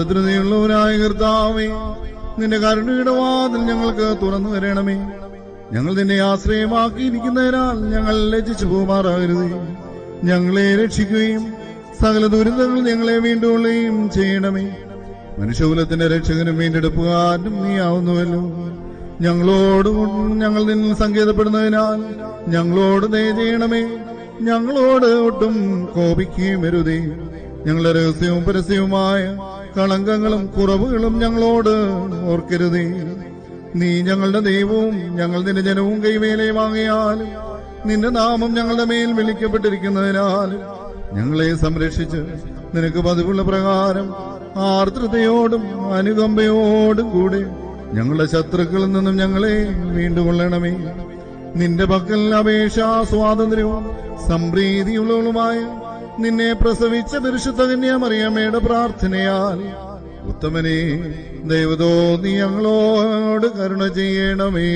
ഭദ്രതയുള്ളവനായ കർത്താവേ നിന്റെ കരുണയുടെ വാതിൽ ഞങ്ങൾക്ക് തുറന്നു വരണമേ ഞങ്ങൾ നിന്നെ ആശ്രയമാക്കിയിരിക്കുന്നതിനാൽ ഞങ്ങൾ ലജിച്ചു പോകാറാകരുത് ഞങ്ങളെ രക്ഷിക്കുകയും സകല ദുരിതങ്ങൾ ഞങ്ങളെ വീണ്ടുകൊള്ളുകയും ചെയ്യണമേ. മനുഷ്യകുലത്തിന്റെ രക്ഷകനും വീണ്ടെടുപ്പുകാരനും നീ ആവുന്നുവല്ലോ. ഞങ്ങളോട് ഞങ്ങൾ നിന്നിൽ സങ്കേതപ്പെടുന്നതിനാൽ ഞങ്ങളോട് ദയ ചെയ്യണമേ. ഞങ്ങളോട് ഒട്ടും കോപിക്കുകയും വരുതേ ഞങ്ങളുടെ രഹസ്യവും പരസ്യവുമായ കളങ്കങ്ങളും കുറവുകളും ഞങ്ങളോട് ഓർക്കരുതേ. നീ ഞങ്ങളുടെ ദൈവവും ഞങ്ങൾ നിന്റെ ജനവും കൈവേലയുമാകിയാലും നിന്റെ നാമം ഞങ്ങളുടെ മേൽ വിളിക്കപ്പെട്ടിരിക്കുന്നതിനാൽ ഞങ്ങളെ സംരക്ഷിച്ച് നിനക്ക് പതിവുള്ള പ്രകാരം ആർദ്രതയോടും അനുകമ്പയോടും കൂടി ഞങ്ങളുടെ ശത്രുക്കളിൽ നിന്നും ഞങ്ങളെ വീണ്ടുകൊള്ളണമേ. നിന്റെ പക്കൽ അപേക്ഷ സ്വാതന്ത്ര്യവും സംപ്രീതിയുള്ളവളുമായ നിന്നെ പ്രസവിച്ച പരിശുദ്ധ കന്യാമറിയമ്മയുടെ പ്രാർത്ഥനയാൽ. ഉത്തമനെ ദൈവതോ നീ ഞങ്ങളോട് കരുണ ചെയ്യണമേ.